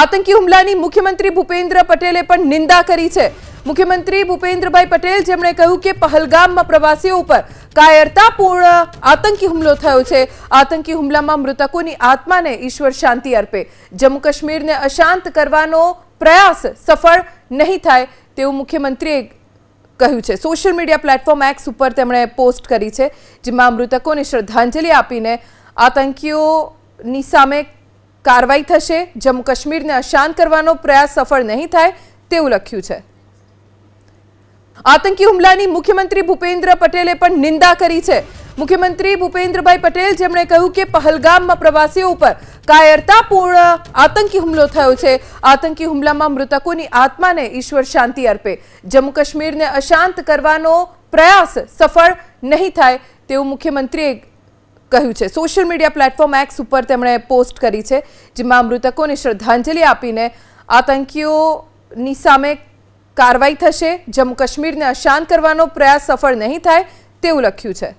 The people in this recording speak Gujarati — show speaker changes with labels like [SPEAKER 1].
[SPEAKER 1] આતંકી હુમલાની મુખ્યમંત્રી ભૂપેન્દ્ર પટેલે પણ નિંદા કરી છે. મુખ્યમંત્રી ભૂપેન્દ્રભાઈ પટેલ જેમણે કહ્યું કે પહલગામમાં પ્રવાસીઓ ઉપર કાયરતાપૂર્ણ આતંકી હુમલો થયો છે. આતંકી હુમલામાં મૃતકોની આત્માને ઈશ્વર શાંતિ અર્પે. જમ્મુ કાશ્મીરને અશાંત કરવાનો પ્રયાસ સફળ નહીં થાય તેવું મુખ્યમંત્રીએ કહ્યું છે. સોશિયલ મીડિયા પ્લેટફોર્મ એક્સ ઉપર તેમણે પોસ્ટ કરી છે, જેમાં મૃતકોને શ્રદ્ધાંજલિ આપીને આતંકીઓની સામે કાર્યવાહી થશે, જમ્મુ કાશ્મીરને અશાંત કરવાનો પ્રયાસ સફળ નહીં થાય તેવું લખ્યું છે. આતંકી હુમલાની મુખ્યમંત્રી ભૂપેન્દ્ર પટેલે પણ નિંદા કરી છે. મુખ્યમંત્રી ભૂપેન્દ્રભાઈ પટેલ જેમણે કહ્યું કે પહલગામમાં પ્રવાસીઓ ઉપર કાયરતાપૂર્ણ આતંકી હુમલો થયો છે. આતંકી હુમલામાં મૃતકોની આત્માને ઈશ્વર શાંતિ અર્પે. જમ્મુ કાશ્મીરને અશાંત કરવાનો પ્રયાસ સફળ નહીં થાય તેવું મુખ્યમંત્રીએ કહ્યું છે. સોશિયલ મીડિયા પ્લેટફોર્મ એક્સ ઉપર તેમણે પોસ્ટ કરી છે, જેમાં મૃતકોને શ્રદ્ધાંજલિ આપીને આતંકીઓની સામે કાર્યવાહી થશે, જમ્મુ કાશ્મીરને અશાંત કરવાનો પ્રયાસ સફળ નહીં થાય તેવું લખ્યું છે.